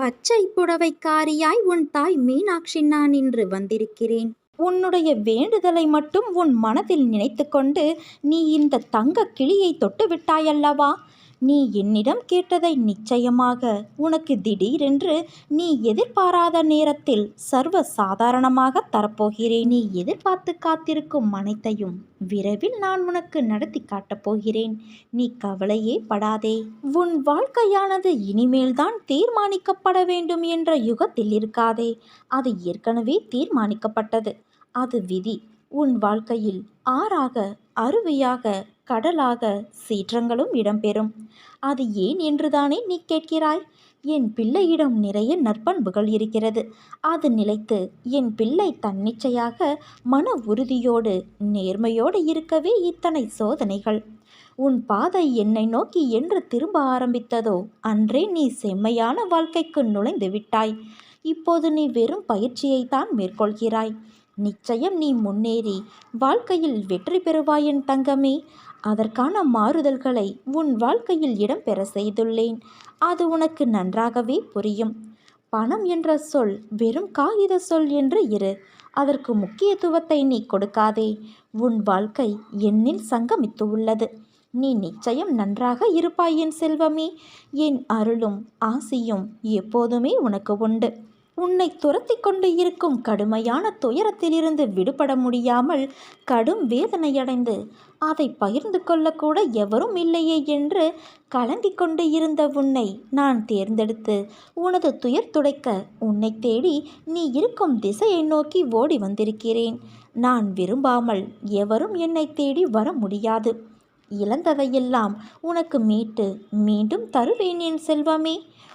பச்சை புடவைக்காரியாய் உன் தாய் மீனாட்சி நான் இன்று வந்திருக்கிறேன். உன்னுடைய வேண்டுதலை மட்டும் உன் மனதில் நினைத்துக்கொண்டு நீ இந்த தங்க கிளியை தொட்டு விட்டாயல்லவா நீ என்னிடம் கேட்டதை நிச்சயமாக உனக்கு திடீரென்று நீ எதிர்பாராத நேரத்தில் சர்வ சாதாரணமாக தரப்போகிறேன். நீ எதிர்பார்த்து காத்திருக்கும் அனைத்தையும் விரைவில் நான் உனக்கு நடத்தி காட்டப் போகிறேன். நீ கவலையே படாதே. உன் வாழ்க்கையானது இனிமேல்தான் தீர்மானிக்கப்பட வேண்டும் என்ற யுகத்தில் இருக்காதே. அது ஏற்கனவே தீர்மானிக்கப்பட்டது. அது விதி. உன் வாழ்க்கையில் ஆறாக அருவியாக கடலாக சீற்றங்களும் இடம்பெறும். அது ஏன் என்றுதானே நீ கேட்கிறாய்? என் பிள்ளையிடம் நிறைய நற்பண்புகள் இருக்கிறது. அது நிலைத்து என் பிள்ளை தன்னிச்சையாக மன உறுதியோடு நேர்மையோடு இருக்கவே இத்தனை சோதனைகள். உன் பாதை என்னை நோக்கி என்று திரும்ப ஆரம்பித்ததோ அன்றே நீ செம்மையான வாழ்க்கைக்கு நுழைந்து விட்டாய். இப்போது நீ வெறும் பயிற்சியைத்தான் மேற்கொள்கிறாய். நிச்சயம் நீ முன்னேறி வாழ்க்கையில் வெற்றி பெறுவாயன் தங்கமே. அதற்கான மாறுதல்களை உன் வாழ்க்கையில் இடம்பெற செய்துள்ளேன். அது உனக்கு நன்றாகவே புரியும். பணம் என்ற சொல் வெறும் காகித சொல் என்று இரு. அதற்கு முக்கியத்துவத்தை நீ கொடுக்காதே. உன் வாழ்க்கை என்னில் சங்கமித்து உள்ளது. நீ நிச்சயம் நன்றாக இருப்பாய் என் செல்வமே. என் அருளும் ஆசியும் எப்போதுமே உனக்கு உண்டு. உன்னை துரத்தி கொண்டு இருக்கும் கடுமையான துயரத்திலிருந்து விடுபட முடியாமல் கடும் வேதனையடைந்து அதை பகிர்ந்து கொள்ளக்கூட எவரும் இல்லையே என்று கலங்கிக் கொண்டு இருந்த உன்னை நான் தேர்ந்தெடுத்து உனது துயர் துடைக்க உன்னை தேடி நீ இருக்கும் திசையை நோக்கி ஓடி வந்திருக்கிறேன். நான் விரும்பாமல் எவரும் என்னை தேடி வர முடியாது. இழந்ததையெல்லாம் உனக்கு மீட்டு மீண்டும் தருவேன் என் செல்வமே.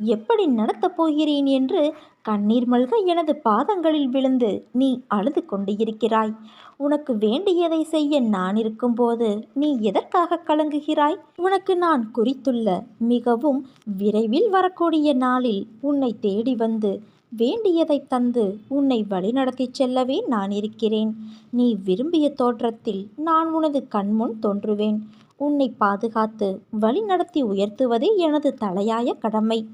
எப்படி நடத்தப் போகிறேன் என்று கண்ணீர் மல்க எனது பாதங்களில் விழுந்து நீ அழுது கொண்டு இருக்கிறாய். உனக்கு வேண்டியதை செய்ய நான் இருக்கும்போது நீ எதற்காக கலங்குகிறாய்? உனக்கு நான் குறித்துள்ள மிகவும் விரைவில் வரக்கூடிய நாளில் உன்னை தேடி வந்து வேண்டியதை தந்து உன்னை வழிநடத்தி செல்லவே நான் இருக்கிறேன். நீ விரும்பிய தோற்றத்தில் நான் உனது கண்முன் தோன்றுவேன். உன்னை பாதுகாத்து வழிநடத்தி உயர்த்துவதே எனது தலையாய கடமை.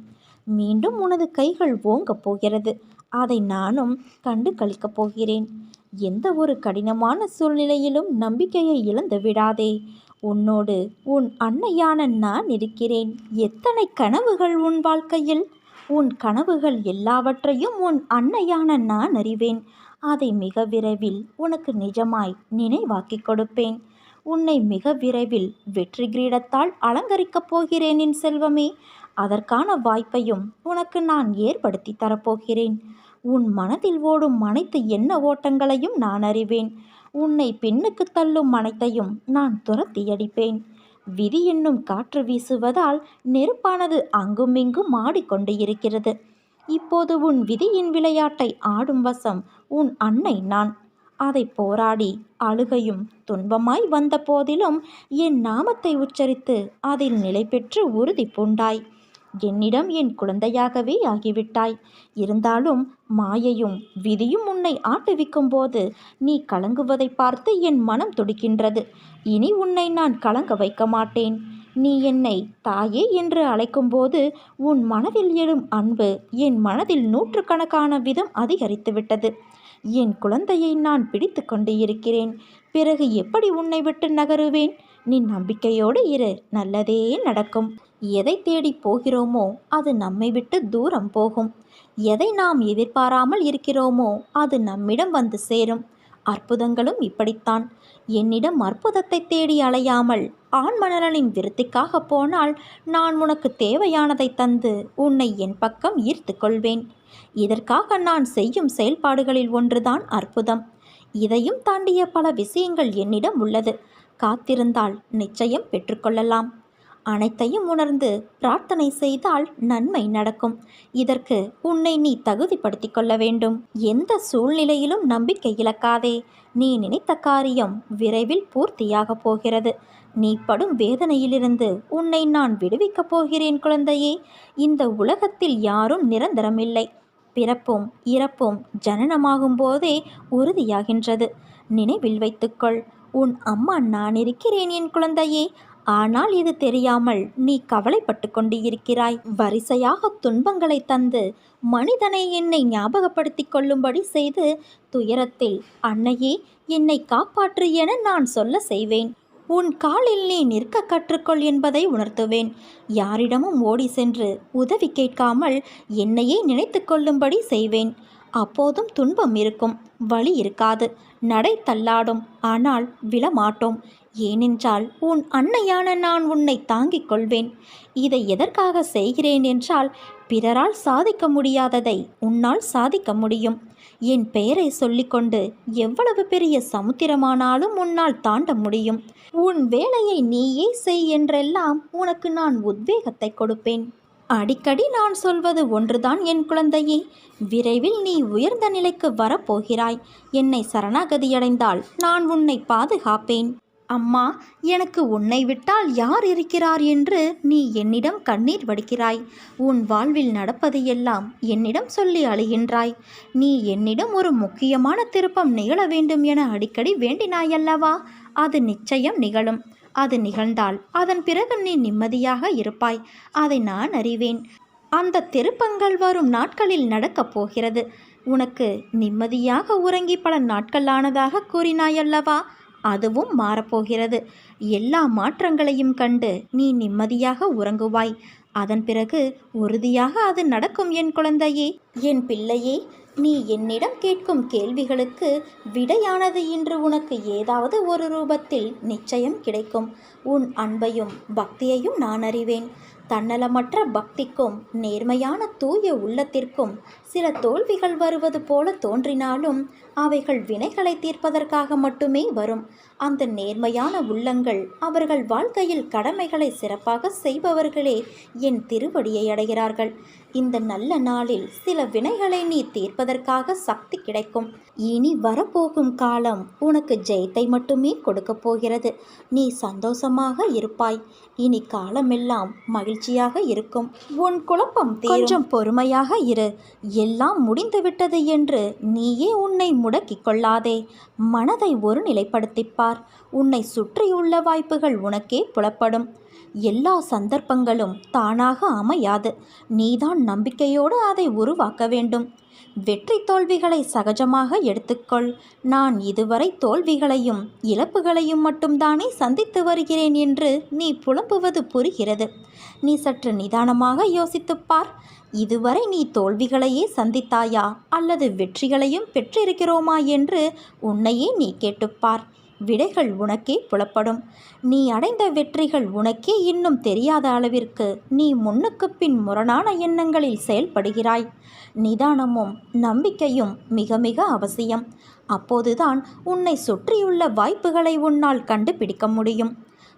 மீண்டும் உனது கைகள் ஓங்கப் போகிறது. அதை நானும் கண்டு கழிக்கப் போகிறேன். எந்த ஒரு கடினமான சூழ்நிலையிலும் நம்பிக்கையை இழந்து விடாதே. உன்னோடு உன் அன்னையான நான் இருக்கிறேன். எத்தனை கனவுகள் உன் வாழ்க்கையில்? உன் கனவுகள் எல்லாவற்றையும் உன் அன்னையான நான் அறிவேன். அதை மிக விரைவில் உனக்கு நிஜமாய் நினைவாக்கிக் கொடுப்பேன். உன்னை மிக விரைவில் வெற்றி கிரீடத்தால் அலங்கரிக்கப் போகிறேன் என் செல்வமே. அதற்கான வாய்ப்பையும் உனக்கு நான் ஏற்படுத்தி தரப்போகிறேன். உன் மனதில் ஓடும் அனைத்து எண்ண ஓட்டங்களையும் நான் அறிவேன். உன்னை பெண்ணுக்கு தள்ளும் அனைத்தையும் நான் துரத்தி அடிப்பேன். விதி என்னும் காற்று வீசுவதால் நெருப்பானது அங்குமிங்கும் ஆடிக்கொண்டு இருக்கிறது. இப்போது உன் விதியின் விளையாட்டை ஆடும் வசம் உன் அன்னை நான். அதை போராடி அழுகையும் துன்பமாய் வந்த போதிலும் என் நாமத்தை உச்சரித்து அதில் நிலை பெற்று உறுதி பூண்டாய் என்னிடம் என் குழந்தையாகவே ஆகிவிட்டாய். இருந்தாலும் மாயையும் விதியும் உன்னை ஆட்டுவிக்கும் போது நீ கலங்குவதை பார்த்து என் மனம் துடிக்கின்றது. இனி உன்னை நான் கலங்க வைக்க மாட்டேன். நீ என்னை தாயே என்று அழைக்கும்போது உன் மனதில் எழும் அன்பு என் மனதில் நூற்றுக்கணக்கான விதம் அதிகரித்துவிட்டது. என் குழந்தையை நான் பிடித்து கொண்டு இருக்கிறேன். பிறகு எப்படி உன்னை விட்டு நகருவேன்? நீ நம்பிக்கையோடு இரு. நல்லதே நடக்கும். எதை தேடி போகிறோமோ அது நம்மை விட்டு தூரம் போகும். எதை நாம் எதிர்பாராமல் இருக்கிறோமோ அது நம்மிடம் வந்து சேரும். அற்புதங்களும் இப்படித்தான். என்னிடம் அற்புதத்தை தேடி அலையாமல் ஆண்மணலனின் விருத்திக்காக போனால் நான் உனக்கு தேவையானதை தந்து உன்னை என் பக்கம் ஈர்த்து கொள்வேன். இதற்காக நான் செய்யும் செயல்பாடுகளில் ஒன்றுதான் அற்புதம். இதையும் தாண்டிய பல விஷயங்கள் என்னிடம் உள்ளது. காத்திருந்தால் நிச்சயம் பெற்றுக்கொள்ளலாம் அனைத்தையும் உணர்ந்து பிரார்த்தனை செய்தால் நன்மை நடக்கும். இதற்கு உன்னை நீ தகுதிப்படுத்திக் கொள்ள வேண்டும். எந்த சூழ்நிலையிலும் நம்பிக்கை இழக்காதே. நீ நினைத்த காரியம் விரைவில் பூர்த்தியாகப் போகிறது. நீ படும் வேதனையிலிருந்து உன்னை நான் விடுவிக்கப் போகிறேன் குழந்தையே. இந்த உலகத்தில் யாரும் நிரந்தரமில்லை. பிறப்பும் இறப்பும் ஜனனமாகும் போதே உறுதியாகின்றது. நினைவில் வைத்துக்கொள். உன் அம்மா நான் இருக்கிறேன் என் குழந்தையே. ஆனால் இது தெரியாமல் நீ கவலைப்பட்டு கொண்டு இருக்கிறாய் வரிசையாக துன்பங்களை தந்து மனிதனை என்னை ஞாபகப்படுத்தி கொள்ளும்படி செய்து துயரத்தில் அன்னையே என்னை காப்பாற்று என நான் சொல்ல செய்வேன். உன் காலில் நீ நிற்க கற்றுக்கொள் என்பதை உணர்த்துவேன். யாரிடமும் ஓடி சென்று உதவி கேட்காமல் என்னையே நினைத்து கொள்ளும்படி செய்வேன். அப்போதும் துன்பம் இருக்கும் வழி இருக்காது. நடை தள்ளாடும் ஆனால் விழமாட்டோம். ஏனென்றால் உன் அன்னையான நான் உன்னை தாங்கிக் கொள்வேன். இதை எதற்காக செய்கிறேன் என்றால் பிறரால் சாதிக்க முடியாததை உன்னால் சாதிக்க முடியும். என் பெயரை சொல்லிக்கொண்டு எவ்வளவு பெரிய சமுத்திரமானாலும் உன்னால் தாண்ட முடியும். உன் வேலையை நீயே செய் என்றெல்லாம் உனக்கு நான் உத்வேகத்தை கொடுப்பேன். அடிக்கடி நான் சொல்வது ஒன்றுதான் என் குழந்தையே. விரைவில் நீ உயர்ந்த நிலைக்கு வரப்போகிறாய். என்னை சரணாகதியடைந்தால் நான் உன்னை பாதுகாப்பேன். அம்மா எனக்கு உன்னை விட்டால் யார் இருக்கிறார் என்று நீ என்னிடம் கண்ணீர் வடிக்கிறாய். உன் வாழ்வில் நடப்பதையெல்லாம் என்னிடம் சொல்லி அழுகின்றாய். நீ என்னிடம் ஒரு முக்கியமான திருப்பம் நிகழ வேண்டும் என அடிக்கடி வேண்டினாயல்லவா? அது நிச்சயம் நிகழும். அது நிகழ்ந்தால் அதன் பிறகு நீ நிம்மதியாக இருப்பாய். அதை நான் அறிவேன். அந்த திருப்பங்கள் வரும் நாட்களில் நடக்கப் போகிறது. உனக்கு நிம்மதியாக உறங்கி பல நாட்கள் ஆனதாக கூறினாயல்லவா? அதுவும் மாறப்போகிறது. எல்லா மாற்றங்களையும் கண்டு நீ நிம்மதியாக உறங்குவாய். அதன் பிறகு உறுதியாக அது நடக்கும் என் குழந்தையே. என் பிள்ளையே நீ என்னிடம் கேட்கும் கேள்விகளுக்கு விடையானது இன்று உனக்கு ஏதாவது ஒரு ரூபத்தில் நிச்சயம் கிடைக்கும். உன் அன்பையும் பக்தியையும் நான் அறிவேன். தன்னலமற்ற பக்திக்கும் நேர்மையான தூய உள்ளத்திற்கும் சில தோல்விகள் வருவது போல தோன்றினாலும் அவைகள் வினைகளை தீர்ப்பதற்காக மட்டுமே வரும். அந்த நேர்மையான உள்ளங்கள் அவர்கள் வாழ்க்கையில் கடமைகளை சிறப்பாக செய்பவர்களே என் திருவடியை அடைகிறார்கள். இந்த நல்ல நாளில் சில வினைகளை நீ தீர்ப்பதற்காக சக்தி கிடைக்கும். இனி வரப்போகும் காலம் உனக்கு ஜெயத்தை மட்டுமே கொடுக்கப் போகிறது. நீ சந்தோஷமாக இருப்பாய். இனி காலமெல்லாம் மகிழ்ச்சியாக இருக்கும். உன் குழப்பம் கொஞ்சம் பொறுமையாக இரு. எல்லாம் முடிந்துவிட்டது என்று நீயே உன்னை முடக்கிக் கொள்ளாதே. மனதை ஒரு நிலைப்படுத்திப்பார். உன்னை சுற்றியுள்ள வாய்ப்புகள் உனக்கே புலப்படும். எல்லா சந்தர்ப்பங்களும் தானாக அமையாது. நீதான் நம்பிக்கையோடு அதை உருவாக்க வேண்டும். வெற்றி தோல்விகளை சகஜமாக எடுத்துக்கொள். நான் இதுவரை தோல்விகளையும் இழப்புகளையும் மட்டும்தானே சந்தித்து வருகிறேன் என்று நீ புலம்புவது புரிகிறது. நீ சற்று நிதானமாக யோசித்துப் பார். இதுவரை நீ தோல்விகளையே சந்தித்தாயா? அல்லது வெற்றிகளையும் பெற்றிருக்கிறோமா என்று உன்னையே நீ கேட்டுப்பார் விடைகள் உனக்கே புலப்படும். நீ அடைந்த வெற்றிகள் உனக்கே இன்னும் தெரியாத அளவிற்கு நீ முன்னுக்கு பின் முரணான எண்ணங்களில் செயல்படுகிறாய். நிதானமும் நம்பிக்கையும் மிக மிக அவசியம். அப்போதுதான் உன்னை சுற்றியுள்ள வாய்ப்புகளை உன்னால் கண்டுபிடிக்க முடியும்.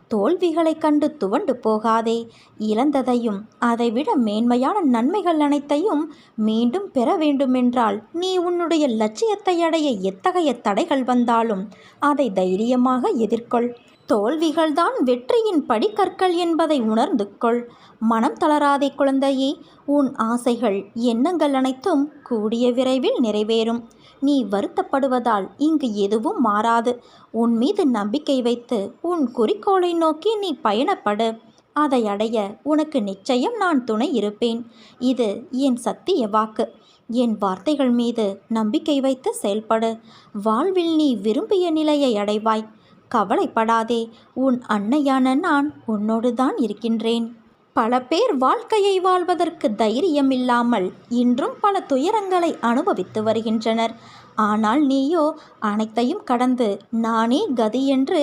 தோல்விகளை கண்டு துவண்டு போகாதே. இழந்ததையும் அதைவிட மேன்மையான நன்மைகள் அனைத்தையும் மீண்டும் பெற வேண்டுமென்றால் நீ உன்னுடைய லட்சியத்தை அடைய எத்தகைய தடைகள் வந்தாலும் அதை தைரியமாக எதிர்கொள். தோல்விகள்தான் வெற்றியின் படிக்கற்கள் என்பதை உணர்ந்து கொள். மனம் தளராதே குழந்தையே உன் ஆசைகள் எண்ணங்கள் அனைத்தும் கூடிய விரைவில் நிறைவேறும். நீ வருத்தப்படுவதால் இங்கு எதுவும் மாறாது. உன் மீது நம்பிக்கை வைத்து உன் குறிக்கோளை நோக்கி நீ பயணப்படு. அதை அடைய உனக்கு நிச்சயம் நான் துணை இருப்பேன். இது என் சத்திய வாக்கு. என் வார்த்தைகள் மீது நம்பிக்கை வைத்து செயல்படு. வாழ்வில் நீ விரும்பிய நிலையை அடைவாய். கவலைப்படாதே. உன் அன்னையான நான் உன்னோடு தான் இருக்கின்றேன். பல பேர் வாழ்க்கையை வாழ்வதற்கு தைரியம் இல்லாமல் இன்றும் பல துயரங்களை அனுபவித்து வருகின்றனர். ஆனால் நீயோ அனைத்தையும் கடந்து நானே கதி என்று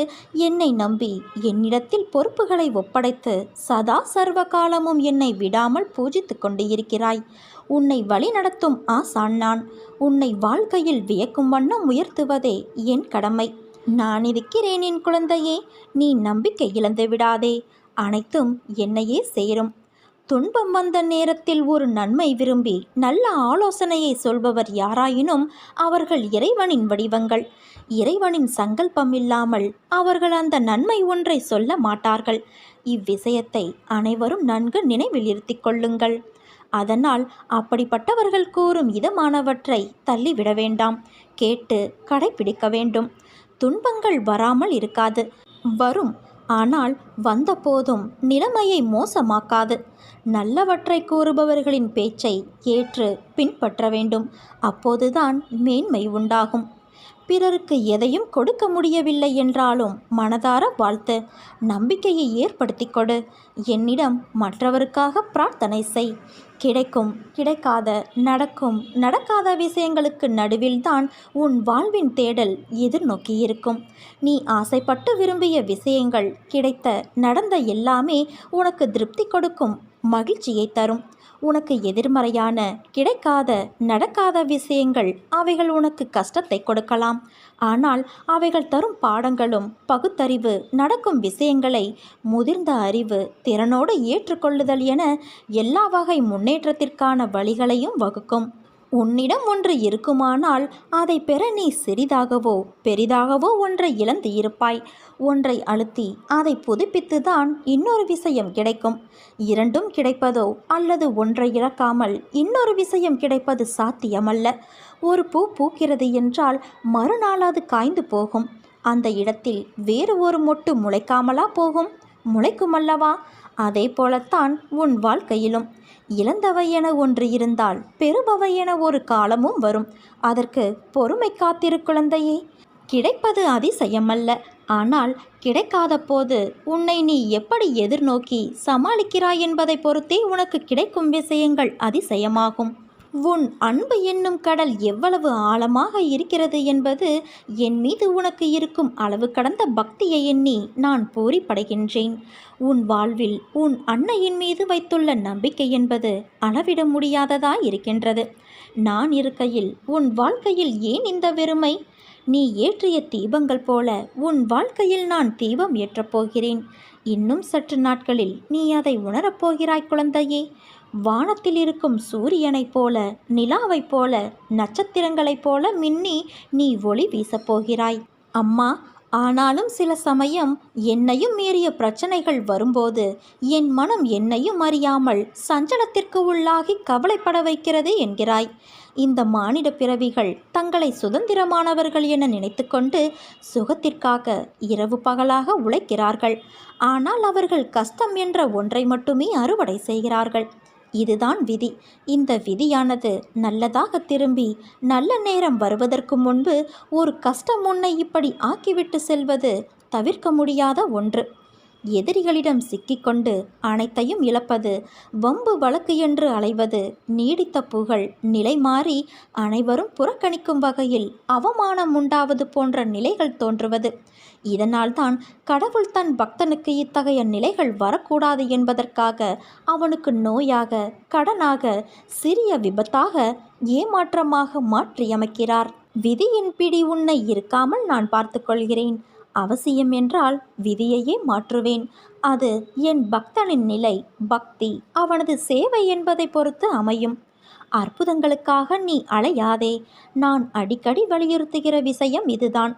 என்னை நம்பி என்னிடத்தில் பொறுப்புகளை ஒப்படைத்து சதா சர்வ காலமும் என்னை விடாமல் பூஜித்து கொண்டு இருக்கிறாய் உன்னை வழிநடத்தும் ஆசான் நான். உன்னை வாழ்க்கையில் வியக்கும் வண்ணம் உயர்த்துவதே என் கடமை. நான் இருக்கிறேன் என் குழந்தையே நீ நம்பிக்கை இழந்து விடாதே. அனைத்தும் என்னையே சேரும். துன்பம் வந்த நேரத்தில் ஒரு நன்மை விரும்பி நல்ல ஆலோசனையை சொல்பவர் யாராயினும் அவர்கள் இறைவனின் வடிவங்கள். இறைவனின் சங்கல்பம் இல்லாமல் அவர்கள் அந்த நன்மை ஒன்றை சொல்ல மாட்டார்கள். இவ்விஷயத்தை அனைவரும் நன்கு நினைவில் இருத்திக் கொள்ளுங்கள். அதனால் அப்படிப்பட்டவர்கள் கூறும் இதமானவற்றை தள்ளிவிட வேண்டாம். கேட்டு கடைப்பிடிக்க வேண்டும். துன்பங்கள் வராமல் இருக்காது. வரும். ஆனால் வந்தபோதும் நிலைமையை மோசமாக்காது. நல்லவற்றை கூறுபவர்களின் பேச்சை ஏற்று பின்பற்ற வேண்டும். அப்போதுதான் மேன்மை உண்டாகும். பிறருக்கு எதையும் கொடுக்க முடியவில்லை என்றாலும் மனதார வாழ்த்து நம்பிக்கையை ஏற்படுத்தி கொடு. என்னிடம் மற்றவருக்காக பிரார்த்தனை செய். கிடைக்கும். கிடைக்காத நடக்கும். நடக்காத விஷயங்களுக்கு நடுவில்தான் உன் வாழ்வின் தேடல் எதிர்நோக்கியிருக்கும். நீ ஆசைப்பட்டு விரும்பிய விஷயங்கள் கிடைத்த நடந்த எல்லாமே உனக்கு திருப்தி கொடுக்கும். மகிழ்ச்சியை தரும். உனக்கு எதிர்மறையான கிடைக்காத நடக்காத விஷயங்கள் அவைகள் உனக்கு கஷ்டத்தை கொடுக்கலாம். ஆனால் அவைகள் தரும் பாடங்களும் பகுத்தறிவு நடக்கும் விஷயங்களை முதிர்ந்த அறிவு திறனோடு ஏற்றுக்கொள்ளுதல் என எல்லா வகை முன்னேற்றத்திற்கான வழிகளையும் வகுக்கும். உன்னிடம் ஒன்று இருக்குமானால் அதை பெற நீ சிறிதாகவோ பெரிதாகவோ ஒன்றை இழந்து இருப்பாய் ஒன்றை அழுத்தி அதை புதுப்பித்துதான் இன்னொரு விஷயம் கிடைக்கும். இரண்டும் கிடைப்பதோ அல்லது ஒன்றை இழக்காமல் இன்னொரு விஷயம் கிடைப்பது சாத்தியமல்ல. ஒரு பூ பூக்கிறது என்றால் மறுநாள் அது காய்ந்து போகும். அந்த இடத்தில் வேறு ஒரு மொட்டு முளைக்காமலா போகும்? முளைக்குமல்லவா? அதே போலத்தான் உன் வாழ்க்கையிலும். இழந்தவை என ஒன்று இருந்தால் பெறுபவை என ஒரு காலமும் வரும். அதற்கு பொறுமை காத்திரு குழந்தையே. கிடைப்பது அதிசயமல்ல. ஆனால் கிடைக்காத போது உன்னை நீ எப்படி எதிர்நோக்கி சமாளிக்கிறாய் என்பதை பொறுத்தே உனக்கு கிடைக்கும் விஷயங்கள் அதிசயமாகும். உன் அன்பு என்னும் கடல் எவ்வளவு ஆழமாக இருக்கிறது என்பது என் மீது உனக்கு இருக்கும் அளவு கடந்த பக்தியை எண்ணி நான் பூரிப்படைகின்றேன். உன் வாழ்வில் உன் அன்னையின் மீது வைத்துள்ள நம்பிக்கை என்பது அளவிட முடியாததாய் இருக்கின்றது நான் இருக்கையில் உன் வாழ்க்கையில் ஏன் இந்த வெறுமை? நீ ஏற்றிய தீபங்கள் போல உன் வாழ்க்கையில் நான் தீபம் ஏற்றப் போகிறேன். இன்னும் சற்று நாட்களில் நீ அதை உணரப் போகிறாய் குழந்தையே. வானத்தில் இருக்கும் சூரியனைப் போல நிலாவைப் போல நட்சத்திரங்களைப் போல மின்னி நீ ஒளி வீசப் போகிறாய். அம்மா ஆனாலும் சில சமயம் என்னையும் மீறிய பிரச்சனைகள் வரும்போது என் மனம் என்னையும் அறியாமல் சஞ்சலத்திற்கு உள்ளாகி கவலைப்பட வைக்கிறது என்கிறாய். இந்த மானிட பிறவிகள் தங்களை சுதந்திரமானவர்கள் என நினைத்துக்கொண்டு சுகத்திற்காக இரவு பகலாக உழைக்கிறார்கள். ஆனால் அவர்கள் கஷ்டம் என்ற ஒன்றை மட்டுமே அறுவடை செய்கிறார்கள். இதுதான் விதி. இந்த விதியானது நல்லதாக திரும்பி நல்ல நேரம் வருவதற்கு முன்பு ஒரு கஷ்டம் உன்னை இப்படி ஆக்கிவிட்டு செல்வது தவிர்க்க முடியாத ஒன்று. எதிரிகளிடம் சிக்கிக்கொண்டு அனைத்தையும் இழப்பது வம்பு வழக்கு என்று அலைவது நீடித்த புகழ் நிலை மாறி அனைவரும் புறக்கணிக்கும் வகையில் அவமானம் உண்டாவது போன்ற நிலைகள் தோன்றுவது. இதனால்தான் கடவுள் தன் பக்தனுக்கு இத்தகைய நிலைகள் வரக்கூடாது என்பதற்காக அவனுக்கு நோயாக கடனாக சிறிய விபத்தாக ஏமாற்றமாக மாற்றியமைக்கிறார். விதியின் பிடி உன்னை இருக்காமல் நான் பார்த்துக்கொள்கிறேன் அவசியம் என்றால் விதியையே மாற்றுவேன். அது என் பக்தனின் நிலை பக்தி அவனது சேவை என்பதை பொறுத்து அமையும். அற்புதங்களுக்காக நீ அலையாதே. நான் அடிக்கடி வலியுறுத்துகிற விஷயம் இதுதான்.